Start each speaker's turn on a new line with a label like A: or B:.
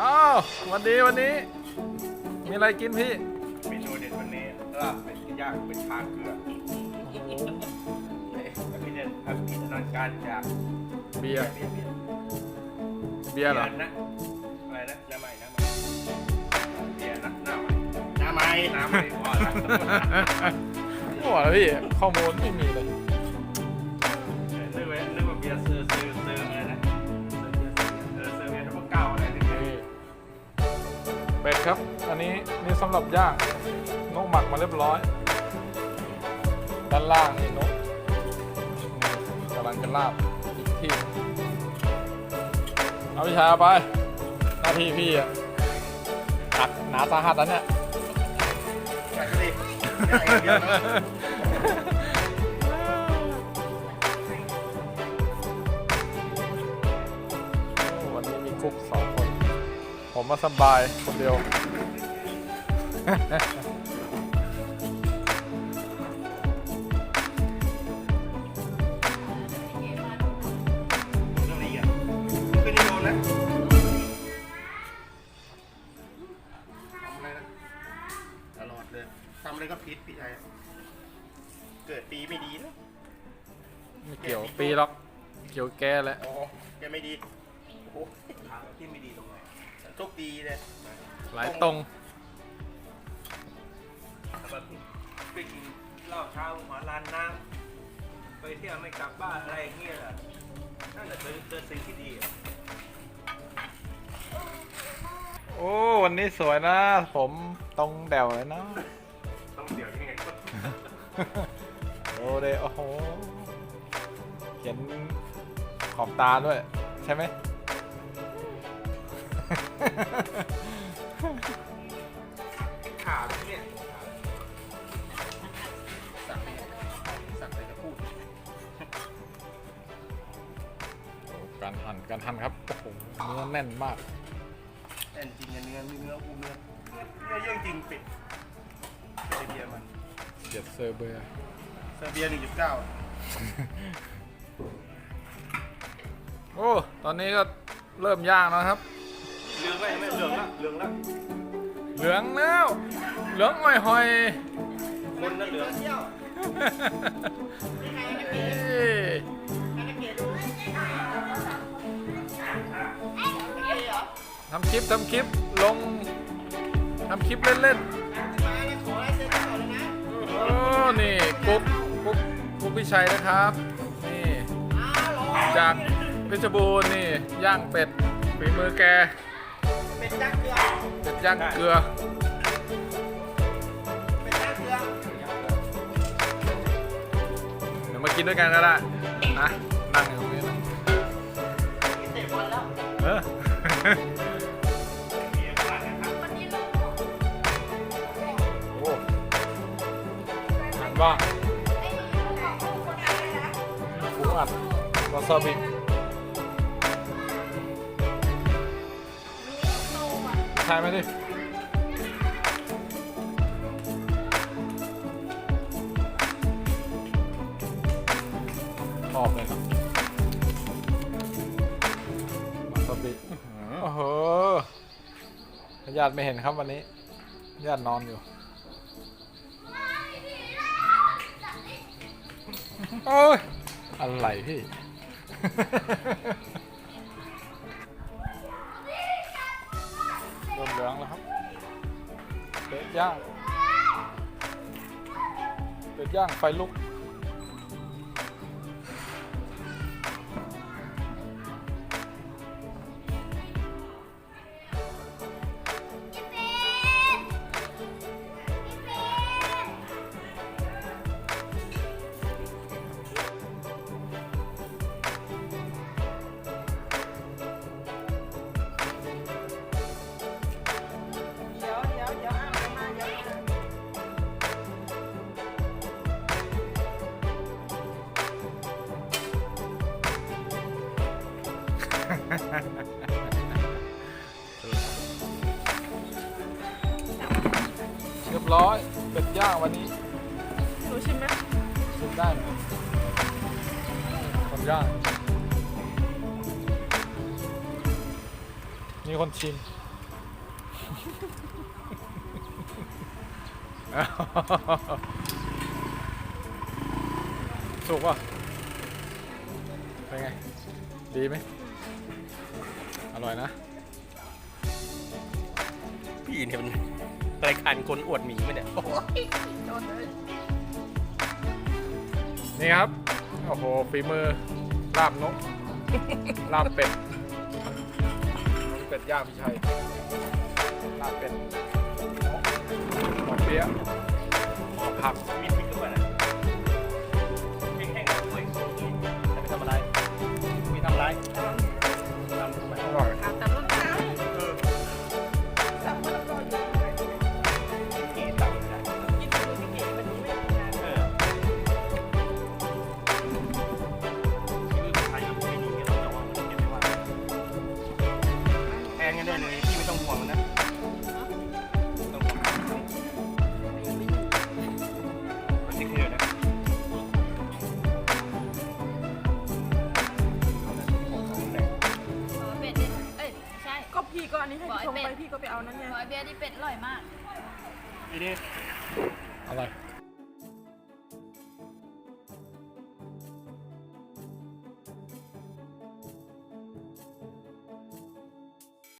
A: อ้าววันดีวันนี้ มีอะไรกินพี่
B: เมนูเด็ดวันนี้ลาบเป็ดย่างเป็นชาเกลือ
A: โอ้โห
B: เอ๊ะแล้วพี่เด่นครับพี่นันการจาก
A: เบียร์
B: เบียร์เบียร์
A: เบียร์เหรอ
B: นะอะไรนะน้ำใหม่น้ำใหม่เบียร์นะน้ำใหม่น้ำใหม่น้ำใหม่พอละ
A: โอ้โหพี่ข้อมูลไม่มีเลย ครับ อันนี้นี่สำหรับย่างนกหมักมาเรียบร้อย ด้านล่างนี่นกกำลังจะลาบอีกที่เอาวิชาไปหน้าที่พี่อะหนักหนาสาหัสแล้วเนี่ย
B: อยากจะดิอยางเดียวนะ
A: วันนี้มีกุ๊กสอง ผมมาสบายคนเดียว
B: เรื่องละเอียดขึ้นนี่โดนนะทำอะไรนะตลอดเลยทำอะไรก็พิษพี่ชายเกิดปีไม่ดีนะ
A: ไม่เกี่ยวปีหรอกเกี่ยวแกแหละ
B: อ๋อแกไม่ดี โอ้โหถามที่ไม่ดีตรงไหน โชคดีเลย
A: หลายตรง
B: แต่แบบไปกินเหล้าเช้าหัวลานน้ำไปเที่ยวไม่กลับบ้านอะไรอย่างเงี้ยเหรอนั่นแหละคือคือสิ่งที่ดีอะ
A: โอ้วันนี้สวยนะ ผมตรงแดวเลยนะ
B: ต้องเดี๋ยวยังไงก็
A: โอ้เดโอ้โหเขียนขอบตาด้วย ใช่ไหม
B: ขาดเนี่ยสั่งไปสั่งไปจะพูด
A: โอ้การหั่นการหั่นครับโอ้โหเนื้อแน่นมาก
B: แต่จริงๆเนื้อเนื้ออูเนื้อเนื้อเยอะจริงปิดเซอร์เบียมัน
A: เจ็ดเซอร์เบีย
B: เซอร์เบียหนึ่งจุดเก้า
A: โอ้ ตอนนี้ก็เริ่มย่างแล้วครับ
B: เหลืองไหมไม่เหลืองละเหลืองละ
A: เหลืองแล้ว เหลืองหอยหอย
B: คนนั่นเหลือง
A: เอ้ยทำคลิปทำคลิปลงทำคลิปเล่นๆโอ้นี่กุ๊กกุ๊กกุ๊กพิชัยนะครับ นี่ จากเพชรบูรณ์นี่ ย่างเป็ดฝีมือแก
C: เป็นยักษ์เกลือ
A: เป็ดย่างเกลือ
C: เป็นยักษ์เกลือ
A: เดี๋ยวมากินด้วยกันก็ได้นะนั่งอยู่ตรงนี้นะ
C: กินเตะบอลแล้ว
A: เออโอ้หันว่าหมูอัดวาซาบิ ใช่ไหมดิชอบเลยครับวาซาบิโอ้โหญาติไม่เห็นครับวันนี้ญาตินอนอยู่โอ้ยอะไรพี่ เริ่มเหลืองแล้วครับเป็ดย่างเป็ดย่างไฟลุก
C: เรี
A: ยบร้อยเป็ดย่างวันนี้
C: หนูชิมไหม
A: ชิมได้ไหมคนย่างมีคนชิมสุกป่ะเป็นไง ดีไหม อร่อยนะ
B: พี่เนี่ยมันรายการคนอวดหมีไหมเนี่ยโอ้ย
A: นี่ครับ โอ้โหฝีมือลาบนก ลาบเป็ดนกเป็ดย่างพี่ชัยลาบเป็ดนกหมอเปี๊ยะผัก
B: มีพริกด้วยนะพริกแห้งด้วยแต่ไม่ทำอะไรไม่ทำอะไร
D: ไอ้เป็
C: ไป
D: ด
C: พี่ก็ไปเอานั่นไง
D: ขอไอ้เบียร์ที่เป็ดอร่อยมาก
B: ทีนี้
A: อร่อย